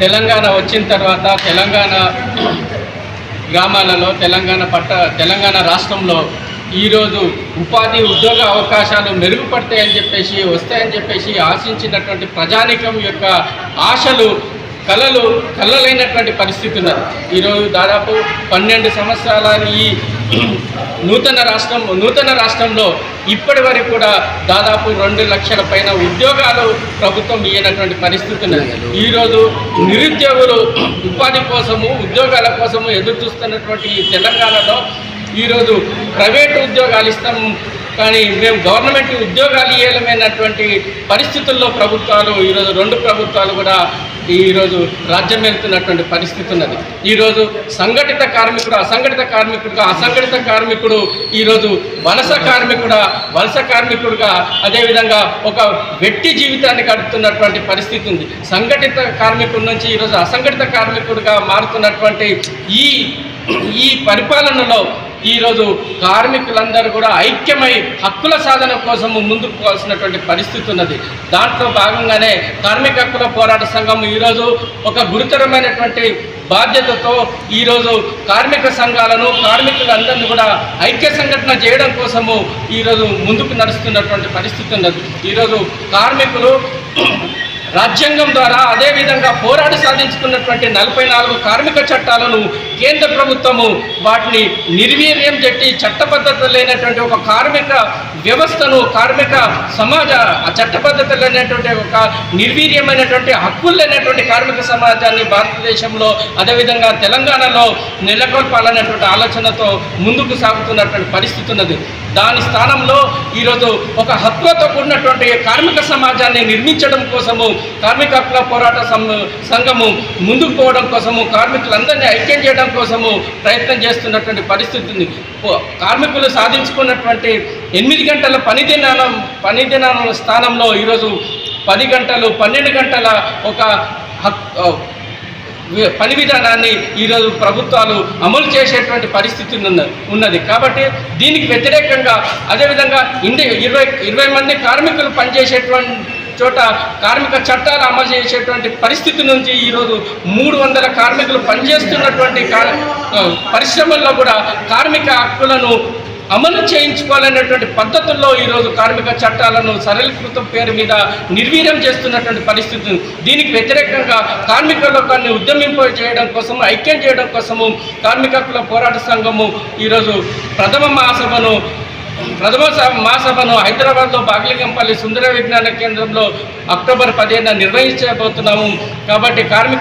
తెలంగాణ వచ్చిన తర్వాత తెలంగాణ గ్రామాలలో తెలంగాణ పట్ట తెలంగాణ రాష్ట్రంలో ఈరోజు ఉపాధి ఉద్యోగ అవకాశాలు మెరుగుపడతాయని చెప్పేసి వస్తాయని చెప్పేసి ఆశించినటువంటి ప్రజానికం యొక్క ఆశలు కళలు కళ్ళలైనటువంటి పరిస్థితి ఉన్నది. ఈరోజు దాదాపు పన్నెండు సంవత్సరాల ఈ నూతన రాష్ట్రం నూతన రాష్ట్రంలో ఇప్పటి వరకు కూడా దాదాపు రెండు లక్షల పైన ఉద్యోగాలు ప్రభుత్వం ఇయ్యనటువంటి పరిస్థితి ఉన్నది. ఈరోజు నిరుద్యోగులు ఉపాధి కోసము ఉద్యోగాల కోసము ఎదురు చూస్తున్నటువంటి ఈ తెలంగాణలో ఈరోజు ప్రైవేట్ ఉద్యోగాలు ఇస్తాం కానీ మేము గవర్నమెంట్ ఉద్యోగాలు ఇవ్వలేమైనటువంటి పరిస్థితుల్లో ప్రభుత్వాలు ఈరోజు రెండు ప్రభుత్వాలు కూడా ఈరోజు రాజ్యం వెళ్తున్నటువంటి పరిస్థితి ఉన్నది. ఈరోజు సంఘటిత కార్మికుడు అసంఘటిత కార్మికుడుగా అసంఘటిత కార్మికుడు ఈరోజు వలస కార్మికుడా వలస కార్మికుడుగా అదేవిధంగా ఒక వ్యక్తి జీవితాన్ని గడుపుతున్నటువంటి పరిస్థితి ఉంది. సంఘటిత కార్మికుడి నుంచి ఈరోజు అసంఘటిత కార్మికుడుగా మారుతున్నటువంటి ఈ ఈ పరిపాలనలో ఈరోజు కార్మికులందరూ కూడా ఐక్యమై హక్కుల సాధన కోసము ముందుకు పోవాల్సినటువంటి పరిస్థితి ఉన్నది. దాంట్లో భాగంగానే కార్మిక హక్కుల పోరాట సంఘం ఈరోజు ఒక గురుతరమైనటువంటి బాధ్యతతో ఈరోజు కార్మిక సంఘాలను కార్మికులందరినీ కూడా ఐక్య సంఘటన చేయడం కోసము ఈరోజు ముందుకు నడుస్తున్నటువంటి పరిస్థితి ఉన్నది. ఈరోజు కార్మికులు రాజ్యాంగం ద్వారా అదేవిధంగా పోరాడి సాధించుకున్నటువంటి నలభై నాలుగు కార్మిక చట్టాలను కేంద్ర ప్రభుత్వము వాటిని నిర్వీర్యం చెట్టి చట్టబద్ధత లేనటువంటి ఒక కార్మిక వ్యవస్థను కార్మిక సమాజ ఆ చట్టబద్ధత లేనటువంటి ఒక నిర్వీర్యమైనటువంటి హక్కులు లేనటువంటి కార్మిక సమాజాన్ని భారతదేశంలో అదేవిధంగా తెలంగాణలో నెలకొల్పాలనేటువంటి ఆలోచనతో ముందుకు సాగుతున్నటువంటి పరిస్థితి ఉన్నది దాని స్థానంలో ఈరోజు ఒక హక్కుతో కూడినటువంటి కార్మిక సమాజాన్ని నిర్మించడం కోసము కార్మిక హక్కుల పోరాట సం- సంఘము ముందుకు పోవడం కోసము కార్మికులందరినీ ఐక్యం చేయడం కోసము ప్రయత్నం చేస్తున్నటువంటి పరిస్థితి ఉంది. కార్మికులు సాధించుకున్నటువంటి ఎనిమిది గంటల పని దినాల పని దినాల స్థానంలో ఈరోజు పది గంటలు పన్నెండు గంటల ఒక హక్ పని విధానాన్ని ఈరోజు ప్రభుత్వాలు అమలు చేసేటువంటి పరిస్థితి ఉన్న ఉన్నది. కాబట్టి దీనికి వ్యతిరేకంగా అదేవిధంగా ఇండి ఇరవై ఇరవై మంది కార్మికులు పనిచేసేటువంటి చోట కార్మిక చట్టాలు అమలు చేసేటువంటి పరిస్థితి నుంచి ఈరోజు మూడు వందల కార్మికులు పనిచేస్తున్నటువంటి కా- పరిశ్రమల్లో కూడా కార్మిక హక్కులను అమలు చేయించుకోవాలనేటువంటి పద్ధతుల్లో ఈరోజు కార్మిక చట్టాలను సరళీకృతం పేరు మీద నిర్వీర్యం చేస్తున్నటువంటి పరిస్థితి దీనికి వ్యతిరేకంగా కార్మిక లోకాన్ని ఉద్యమింప చేయడం కోసము ఐక్యం చేయడం కోసము కార్మిక పోరాట సంఘము ఈరోజు ప్రథమ మహాసభను ప్రథమ మహాసభను హైదరాబాద్లో బాగ్లింగంపల్లి సుందర విజ్ఞాన కేంద్రంలో అక్టోబర్ పదిహేను నిర్వహించబోతున్నాము. కాబట్టి కార్మిక